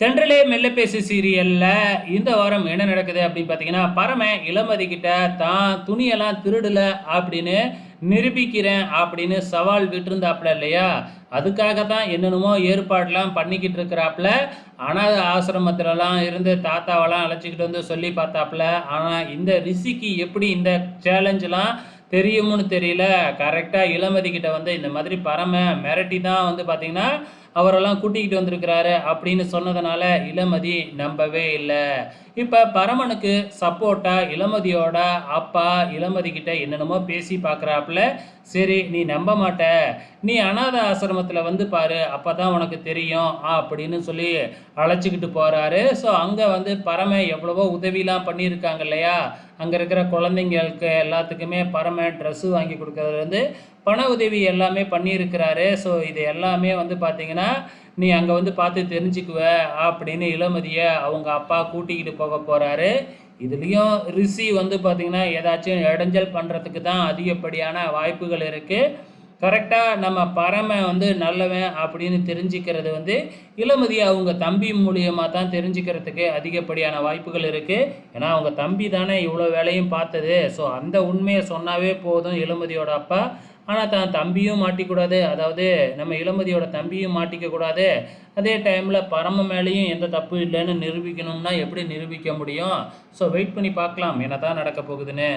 தென்றலே மெல்ல பேசு சீரியல்ல இந்த வாரம் என்ன நடக்குது அப்படின்னு பார்த்தீங்கன்னா பரம இளமதி கிட்ட தான் துணியெல்லாம் திருடல அப்படின்னு நிரூபிக்கிறேன் அப்படின்னு சவால் விட்டுருந்தாப்புல இல்லையா? அதுக்காக தான் என்னென்னமோ ஏற்பாடெலாம் பண்ணிக்கிட்டு இருக்கிறாப்புல. அனாத ஆசிரமத்துலலாம் இருந்து தாத்தாவெல்லாம் அழைச்சிக்கிட்டு வந்து சொல்லி பார்த்தாப்புல. ஆனால் இந்த ரிஷிக்கு எப்படி இந்த சேலஞ்செலாம் தெரியும்னு தெரியல. கரெக்டாக இளமதிக்கிட்ட வந்து இந்த மாதிரி பரம மிரட்டி தான் வந்து பார்த்திங்கன்னா அவரெல்லாம் கூட்டிக்கிட்டு வந்திருக்கிறாரு அப்படின்னு சொன்னதுனால இளமதி நம்பவே இல்லை. இப்போ பரமனுக்கு சப்போர்ட்டாக இளமதியோட அப்பா இளமதி கிட்ட என்னென்னமோ பேசி பார்க்குறாப்புல சரி நீ நம்ப மாட்ட. நீ அனாத ஆசிரமத்தில் வந்து பாரு அப்போ தான் உனக்கு தெரியும் அப்படின்னு சொல்லி அழைச்சிக்கிட்டு போகிறாரு ஸோ அங்கே வந்து பரம எவ்வளவோ உதவிலாம் பண்ணியிருக்காங்க இல்லையா? அங்கே இருக்கிற குழந்தைங்களுக்கு எல்லாத்துக்குமே பரம ட்ரெஸ்ஸு வாங்கி கொடுக்கறதுலேருந்து பண உதவி எல்லாமே பண்ணியிருக்கிறாரு. ஸோ இது எல்லாமே வந்து பார்த்தீங்கன்னா நீ அங்கே வந்து பார்த்து தெரிஞ்சுக்குவ அப்படின்னு இளமதியை அவங்க அப்பா கூட்டிக்கிட்டு போக போகிறாரு இதுலேயும் ரிஷி வந்து பார்த்திங்கன்னா ஏதாச்சும் இடைஞ்சல் பண்ணுறதுக்கு தான் அதிகப்படியான வாய்ப்புகள் இருக்குது கரெக்டாக நம்ம பரம வந்து நல்லவன் அப்படின்னு தெரிஞ்சுக்கிறது வந்து இளமதி அவங்க தம்பி மூலியமாக தான் தெரிஞ்சுக்கிறதுக்கு அதிகப்படியான வாய்ப்புகள் இருக்குது ஏன்னா அவங்க தம்பி தானே இவ்வளோ வேலையும் பார்த்தது. ஸோ அந்த உண்மையை சொன்னாவே போதும் இளமதியோட அப்பா. ஆனால் தான் தம்பியும் மாட்டிக்கூடாது. அதாவது நம்ம இளமதியோட தம்பியும் மாட்டிக்கக்கூடாது அதே டைமில் பரம மேலேயும் எந்த தப்பு இல்லைன்னு நிரூபிக்கணும்னா எப்படி நிரூபிக்க முடியும்? ஸோ வெயிட் பண்ணி பார்க்கலாம். என்ன தான் நடக்க போகுதுன்னு.